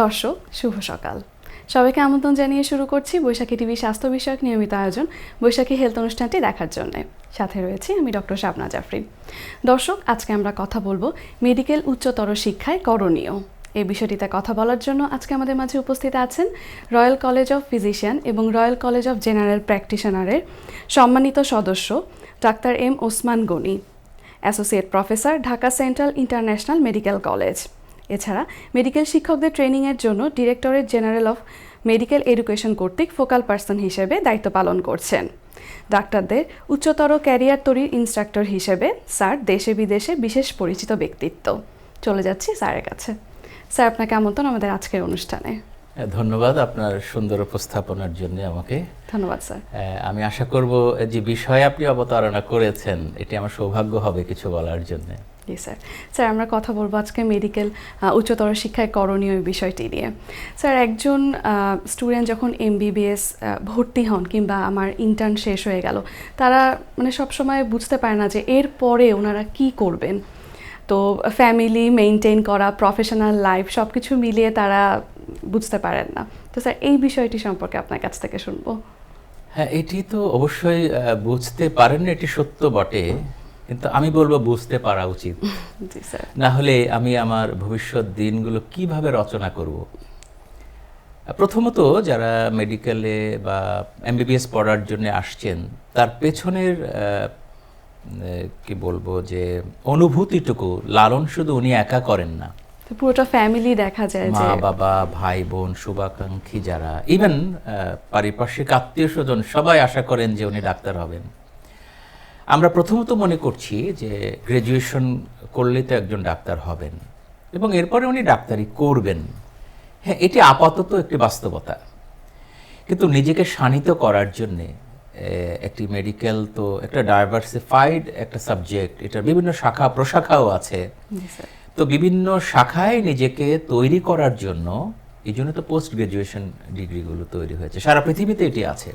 দর্শক, শুভ সকাল। সবাইকে আমন্ত্রণ জানিয়ে শুরু করছি বৈশাখী টিভি স্বাস্থ্য বিষয়ক নিয়মিত আয়োজন বৈশাখী হেলথ অনুষ্ঠানটি দেখার জন্য। সাথে রয়েছে আমি ডক্টর শাবনা জাফরিন দর্শক, আজকে আমরা কথা বলব মেডিকেল উচ্চতর শিক্ষায় করণীয়। এই বিষয়টিতে কথা বলার জন্য আজকে আমাদের মাঝে উপস্থিত আছেন রয়্যাল কলেজ অফ ফিজিশিয়ান এবং রয়্যাল কলেজ অফ জেনারেল প্র্যাকটিশনারের সম্মানিত সদস্য doctor M Osman Gani, associate professor, Dhaka central international medical college. এছাড়া মেডিকেল শিক্ষকদের ট্রেনিংয়ের জন্য directorate general of medical education কর্তৃক ফোকাল পার্সন হিসেবে দায়িত্ব পালন করছেন। ডাক্তারদের উচ্চতর ক্যারিয়ার তৈরির ইনস্ট্রাক্টর হিসেবে স্যার দেশে বিদেশে বিশেষ পরিচিত ব্যক্তিত্ব। চলে যাচ্ছি স্যারের কাছে। স্যার আপনাকে আমন্ত্রণ আমাদের আজকের অনুষ্ঠানে। ধন্যবাদ আপনার সুন্দর উপস্থাপনার জন্য আমাকে। ধন্যবাদ স্যার। আমি আশা করব যে বিষয়ে আপনি অবতারণা করেছেন এটি আমার সৌভাগ্য হবে কিছু বলার জন্য। জি, স্যার। স্যার, আমরা কথা বলব আজকে মেডিকেল উচ্চতর শিক্ষায় করণীয় বিষয়টি নিয়ে। স্যার, একজন স্টুডেন্ট যখন এমবিবিএস ভর্তি হন কিংবা আমার ইন্টার্ন শেষ হয়ে গেল, তারা মানে সবসময় বুঝতে পারে না যে এর পরে ওনারা কি করবেন। তো ফ্যামিলি মেনটেন করা প্রফেশনাল লাইফ সব কিছু মিলিয়ে তারা বুঝতে পারেন না। তো স্যার, এই বিষয়টি সম্পর্কে আপনার কাছ থেকে শুনব। হ্যাঁ এটি তো অবশ্যই বুঝতে পারেন, এটি সত্য বটে। কিন্তু আমি বলব বুঝতে পারা উচিত। না হলে আমি আমার ভবিষ্যৎ দিনগুলো কীভাবে রচনা করব? প্রথমত যারা মেডিকেলে বা এমবিবিএস পড়ার জন্য আসছেন তার পেছনের কি বলব যে অনুভূতিটুকু লালন শুধু উনি একা করেন না। তো পুরোটা ফ্যামিলি দেখা যায় যে মা বাবা ভাই বোন শুভাকাঙ্ক্ষী যারা ইভেন পারিপার্শ্বিক আত্মীয় স্বজন সবাই আশা করেন যে উনি ডাক্তার হবেন। আমরা প্রথমত মনে করছি যে গ্রাজুয়েশন করলে তো একজন ডাক্তার হবেন এবং এরপরে উনি ডাক্তারি করবেন। হ্যাঁ এটি আপাতত একটি বাস্তবতা। কিন্তু নিজেকে শানিত করার জন্যে একটি মেডিকেল তো একটা ডাইভার্সিফাইড একটা সাবজেক্ট এটার বিভিন্ন শাখা প্রশাখাও আছে। তো বিভিন্ন শাখায় নিজেকে তৈরি করার জন্য এই জন্য তো পোস্ট গ্রাজুয়েশন ডিগ্রিগুলো তৈরি হয়েছে। সারা পৃথিবীতে এটি আছে।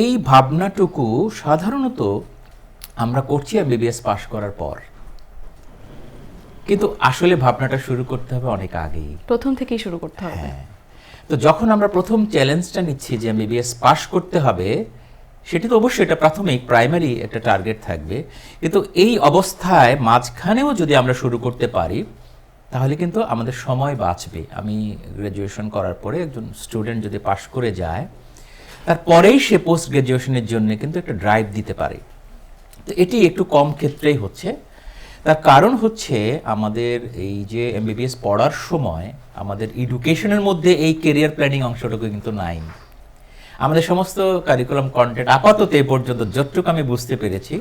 এই ভাবনাটুকু সাধারণত আমরা করছি এমবিবিএস পাশ করার পর। কিন্তু আসলে ভাবনাটা শুরু করতে হবে অনেক আগেই। প্রথম থেকেই শুরু করতে হবে। হ্যাঁ। তো যখন আমরা প্রথম চ্যালেঞ্জটা নিচ্ছি যে এমবিবিএস পাশ করতে হবে সেটি তো অবশ্যই এটা প্রাথমিক প্রাইমারি একটা টার্গেট থাকবে। কিন্তু এই অবস্থায় মাঝখানেও যদি আমরা শুরু করতে পারি তাহলে কিন্তু আমাদের সময় বাঁচবে। আমি গ্র্যাজুয়েশন করার পরে একজন স্টুডেন্ট যদি পাশ করে যায় তারপরেই সে পোস্ট গ্র্যাজুয়েশনের জন্য কিন্তু একটা ড্রাইভ দিতে পারে। তো এটি একটু কম ক্ষেত্রেই হচ্ছে। তার কারণ হচ্ছে আমাদের এই যে এমবিবিএস পড়ার সময় আমাদের এডুকেশনের মধ্যে এই কেরিয়ার প্ল্যানিং অংশটুকু কিন্তু নাই। আমাদের সমস্ত কারিকুলাম কন্টেন্ট আপাতত এ পর্যন্ত যতটুকু আমি বুঝতে পেরেছি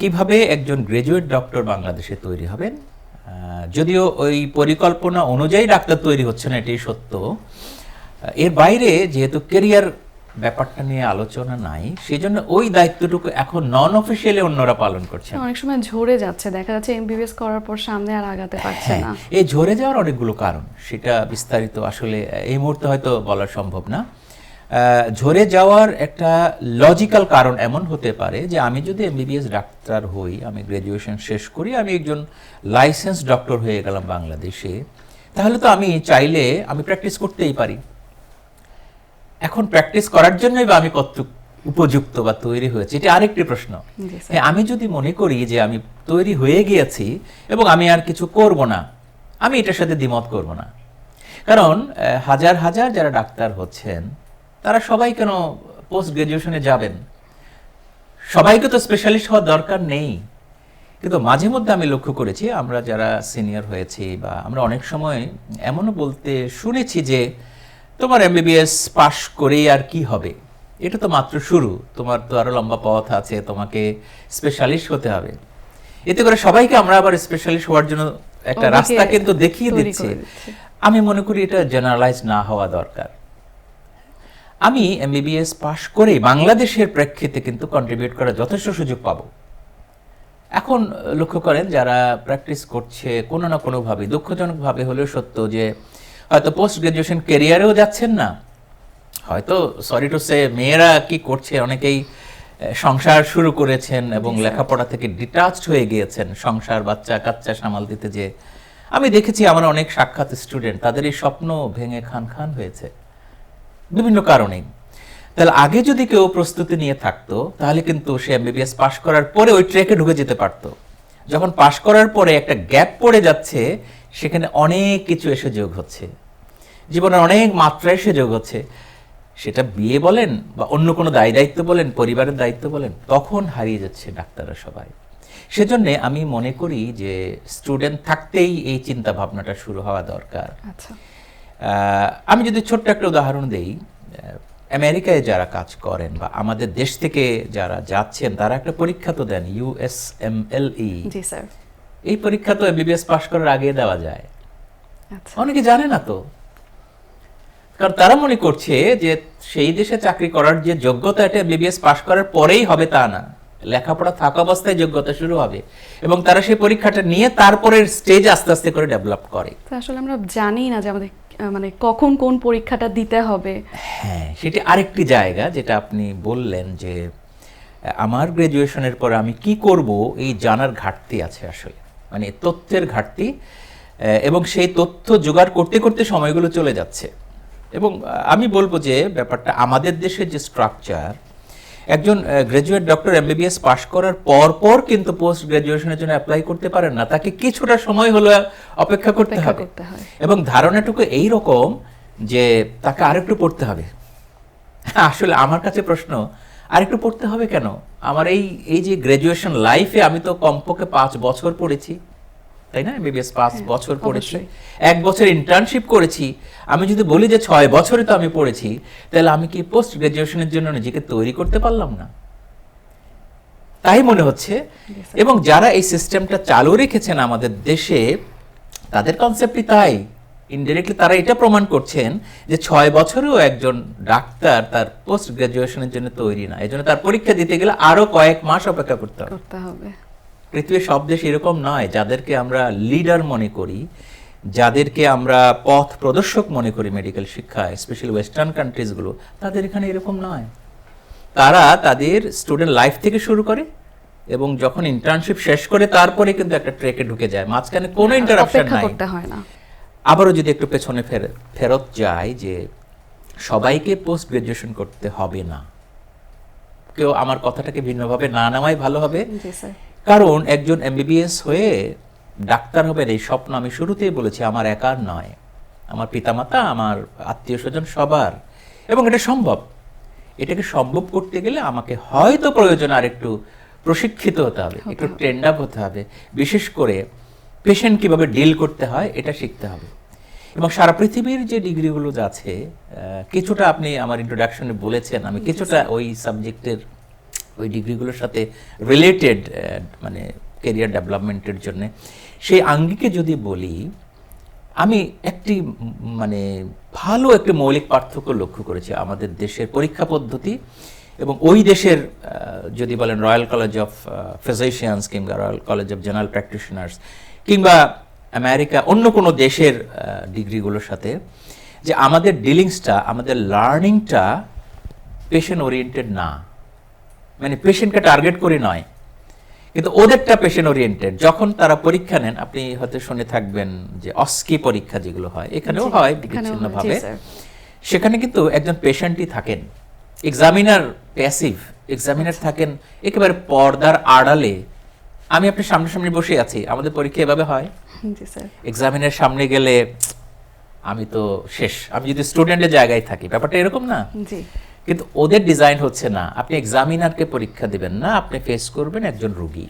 কীভাবে একজন গ্রাজুয়েট ডক্টর বাংলাদেশে তৈরি হবেন যদিও ওই পরিকল্পনা অনুযায়ী ডাক্তার তৈরি হচ্ছে না এটি সত্য। এর বাইরে যেহেতু কেরিয়ার ব্যাপারটা নিয়ে আলোচনা নাই সেই জন্য ওই দায়িত্বটুকু এখন নন অফিসিয়ালি অন্যরা পালন করছে। অনেক সময় ঝরে যাচ্ছে দেখা যাচ্ছে এমবিবিএস করার পর সামনে আর আগাতে পারছে হ্যাঁ না। এই ঝরে যাওয়ার অনেকগুলো কারণ সেটা বিস্তারিত আসলে এই মুহূর্তে হয়তো বলা সম্ভব না। ঝরে যাওয়ার একটা লজিক্যাল কারণ এমন হতে পারে যে আমি যদি এমবিবিএস ডাক্তার হই আমি গ্র্যাজুয়েশন শেষ করি আমি একজন লাইসেন্স ডক্টর হয়ে গেলাম বাংলাদেশে তাহলে তো আমি চাইলে আমি প্র্যাকটিস করতেই পারি। এখন প্র্যাকটিস করার জন্যই বা আমি কত উপযুক্ত বা তৈরি হয়েছে? এটা আরেকটি প্রশ্ন। হ্যাঁ, আমি যদি মনে করি যে আমি তৈরি হয়ে গিয়েছি এবং আমি আর কিছু করব না আমি এটার সাথে দ্বিমত করব না। কারণ হাজার হাজার যারা ডাক্তার হচ্ছেন তারা সবাই কেন পোস্ট গ্রাজুয়েশনে যাবেন? সবাইকে তো স্পেশালিস্ট হওয়ার দরকার নেই। কিন্তু মাঝে মধ্যে আমি লক্ষ্য করেছি আমরা যারা সিনিয়র হয়েছি বা আমরা অনেক সময় এমনও বলতে শুনেছি যে তোমার এমবিবিএস পাশ করেই আর কি হবে? এটা তো মাত্র শুরু। তোমার তো আরও লম্বা পথ আছে তোমাকে স্পেশালিস্ট হতে হবে। এতে করে সবাইকে আমরা আবার স্পেশালিস্ট হওয়ার জন্য একটা রাস্তা কিন্তু দেখিয়ে দিচ্ছে। আমি মনে করি এটা জেনারেলাইজ না হওয়া দরকার। আমি এমবিবিএস পাশ করে বাংলাদেশের প্রেক্ষিতে কিন্তু কন্ট্রিবিউট করার যথেষ্ট সুযোগ পাবো। এখন লক্ষ্য করেন যারা প্র্যাকটিস করছে কোনো না কোনোভাবে দুঃখজনকভাবে হলেও সত্য যে হয়তো পোস্ট গ্রাজুয়েশন কেরিয়ারেও যাচ্ছেন না। হয়তো সরি টু সে মেয়েরা কি করছে? অনেকেই সংসার শুরু করেছেন এবং লেখাপড়া থেকে ডিটাচড হয়ে গিয়েছেন। সংসার বাচ্চা কাচ্চা সামাল দিতে যে আমি দেখেছি আমার অনেক সাক্ষাৎ স্টুডেন্ট তাদের এই স্বপ্ন ভেঙে খান খান হয়েছে। বিভিন্ন কারণে তাহলে আগে যদি কেউ প্রস্তুতি নিয়ে থাকতো তাহলে কিন্তু সে এমবিবিএস পাশ করার পরে ওই ট্রেকে ঢুকে যেতে পারতো। যখন পাশ করার পরে একটা গ্যাপ পড়ে যাচ্ছে সেখানে অনেক কিছু এসে যোগ হচ্ছে। জীবনের অনেক মাত্রা এসে যোগ হচ্ছে। সেটা বিয়ে বলেন বা অন্য কোনো দায় দায়িত্ব বলেন পরিবারের দায়িত্ব বলেন তখন হারিয়ে যাচ্ছে ডাক্তাররা সবাই। সেজন্যে আমি মনে করি যে স্টুডেন্ট থাকতেই এই চিন্তা ভাবনাটা শুরু হওয়া দরকার। আচ্ছা। আমি যদি ছোট্ট একটা উদাহরণ দেই আমেরিকায় যারা কাজ করেন বা আমাদের দেশ থেকে যারা যাচ্ছেন তারা একটা পরীক্ষা তো দেন ইউএসএমএলই জি স্যার। E। এই পরীক্ষা তো এমবিবিএস পাশ করার আগে দেওয়া যায়। আচ্ছা। অনেকে জানে না তো। কারণ তারা মনে করছে যে সেই দেশে চাকরি করার যে যোগ্যতা এটা বিবিএস পাশ করার পরেই হবে তা না। লেখাপড়া থাকা অবস্থায় যোগ্যতা শুরু হবে এবং তারা সেই পরীক্ষাটা নিয়ে তারপরের স্টেজ আস্তে আস্তে করে ডেভেলপ করে। আসলে আমরা জানি না যে আমাদের মানে কখন কোন পরীক্ষাটা দিতে হবে। হ্যাঁ সেটি আরেকটি জায়গা যেটা আপনি বললেন যে আমার গ্রাজুয়েশনের পর আমি কি করব এই জানার ঘাটতি আছে আসলে। মানে তথ্যের ঘাটতি এবং সেই তথ্য জোগাড় করতে করতে সময়গুলো চলে যাচ্ছে। এবং আমি বলব যে ব্যাপারটা আমাদের দেশের যে স্ট্রাকচার একজন গ্রাজুয়েট ডক্টর এমবিবিএস পাশ করার পর পর কিন্তু পোস্ট গ্রাজুয়েশনের জন্য অ্যাপ্লাই করতে পারেন না। তাকে কিছুটা সময় হলো অপেক্ষা করতে হবে। এবং ধারণাটুকু এই রকম যে তাকে আরেকটু পড়তে হবে। আসলে আমার কাছে প্রশ্ন আরেকটু পড়তে হবে কেন? আমার এই এই যে গ্রাজুয়েশন লাইফে আমি তো কমপক্ষে পাঁচ বছর পড়েছি। তাই না? এমবিবিএস পাঁচ হ্যাঁ, বছর পড়েছি। এক বছর ইন্টার্নশিপ করেছি। আমি যদি বলি যে ছয় বছরে তো আমি পড়েছি তাহলে আমি কি পোস্ট গ্রাজুয়েশনের জন্য নিজেকে তৈরি করতে পারলাম না? তাই মনে হচ্ছে। এবং যারা এই সিস্টেমটা চালু রেখেছেন আমাদের দেশে তাদের কনসেপ্টই তাই। ইনডিরেক্টলি তারা এটা প্রমাণ করছেন যে ছয় বছরেও একজন ডাক্তার তার পোস্ট গ্রাজুয়েশনের জন্য তৈরি না। এই জন্য তার পরীক্ষা দিতে গেলে আরও কয়েক মাস অপেক্ষা করতে হবে। করতে হবে। পৃথিবীর সব দেশ এরকম নয় যাদেরকে আমরা লিডার মনে করি যাদেরকে আমরা পথ প্রদর্শক মনে করি মেডিকেল শিক্ষায় স্পেশালি ওয়েস্টার্ন কান্ট্রিজগুলো তাদের এখানে এরকম নয়। তারা তাদের স্টুডেন্ট লাইফ থেকে শুরু করে এবং যখন ইন্টার্নশিপ শেষ করে তারপরে কিন্তু একটা ট্রেকে ঢুকে যায়। মাঝখানে কোনো ইন্টারাপশন হ্যাঁ, নাই। করতে হয় না। আবারও যদি একটু পেছনে ফের- ফেরত যায় যে সবাইকে পোস্ট গ্রাজুয়েশন করতে হবে না। কেউ আমার কথাটাকে ভিন্নভাবে না নেওয়াই ভালো হবে। কারণ একজন এমবিবিএস হয়ে ডাক্তার হবেন এই স্বপ্ন আমি শুরুতেই বলেছি আমার একার নয়। আমার পিতামাতা আমার আত্মীয় স্বজন সবার। এবং এটা সম্ভব। এটাকে সম্ভব করতে গেলে আমাকে হয়তো প্রয়োজন আর একটু প্রশিক্ষিত হতে হবে একটু ট্রেন্ড আপ হতে হবে। বিশেষ করে পেশেন্ট কীভাবে ডিল করতে হয় এটা শিখতে হবে। এবং সারা পৃথিবীর যে ডিগ্রিগুলো আছে কিছুটা আপনি আমার ইন্ট্রোডাকশনে বলেছেন আমি কিছুটা ওই সাবজেক্টের ওই ডিগ্রিগুলোর সাথে রিলেটেড মানে কেরিয়ার ডেভেলপমেন্টের জন্য। সেই আঙ্গিকে যদি বলি আমি একটি মানে ভালো একটি মৌলিক পার্থক্য লক্ষ্য করেছি আমাদের দেশের পরীক্ষা পদ্ধতি এবং ওই দেশের যদি বলেন রয়্যাল কলেজ অফ ফিজিশিয়ানস কিংবা royal college of general practitioners কিংবা আমেরিকা অন্য কোনো দেশের ডিগ্রিগুলোর সাথে যে আমাদের ডিলিংসটা আমাদের লার্নিংটা পেশেন্ট ওরিয়েন্টেড না। মানে পেশেন্টকে টার্গেট করে নয়। কিন্তু ওদেরটা পেশেন্ট ওরিয়েন্টেড যখন তারা পরীক্ষা নেন আপনি হয়তো শুনে থাকবেন যে অস্কি পরীক্ষা যেগুলো হয় এখানেও হয় বিচ্ছিন্নভাবে। সেখানে কিন্তু একজন পেশেন্টই থাকেন। এক্সামিনার প্যাসিভ এক্সামিনার থাকেন একেবারে পর্দার আড়ালে আমি আপনার সামনাসামনি বসে আছি। আমাদের পরীক্ষা এভাবে হয়? এক্সামিনের সামনে গেলে আমি তো শেষ। আমি যদি স্টুডেন্টের জায়গায় থাকি ব্যাপারটা এরকম না? কিন্তু ওদের ডিজাইন হচ্ছে না। আপনি এক্সামিনারকে পরীক্ষা দিবেন না আপনি ফেস করবেন একজন রুগী।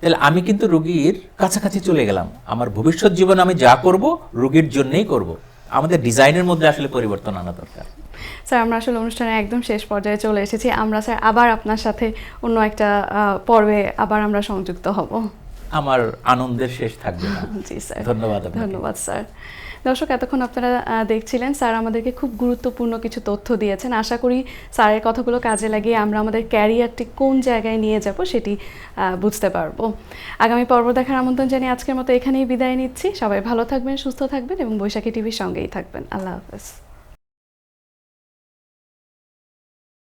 তাহলে আমি কিন্তু রুগীর কাছাকাছি চলে গেলাম। আমার ভবিষ্যৎ জীবন আমি যা করব রুগীর জন্যেই করব। আমাদের ডিজাইনের মধ্যে আসলে পরিবর্তন আনা দরকার। স্যার আমরা আসলে অনুষ্ঠানের একদম শেষ পর্যায়ে চলে এসেছি। আমরা স্যার আবার আপনার সাথে অন্য একটা পর্বে আবার আমরা সংযুক্ত হব। আমার আনন্দের শেষ থাকবে না। জি স্যার। ধন্যবাদ ধন্যবাদ স্যার। দর্শক এতক্ষণ আপনারা দেখছিলেন স্যার আমাদেরকে খুব গুরুত্বপূর্ণ কিছু তথ্য দিয়েছেন। আশা করি স্যারের কথাগুলো কাজে লাগিয়ে আমরা আমাদের ক্যারিয়ারটি কোন জায়গায় নিয়ে যাব সেটি আহ, বুঝতে পারব। আগামী পর্ব দেখার আমন্ত্রণ জানিয়ে আজকের মতো এখানেই বিদায় নিচ্ছি। সবাই ভালো থাকবেন সুস্থ থাকবেন এবং বৈশাখী টিভির সঙ্গেই থাকবেন। আল্লাহ হাফেজ।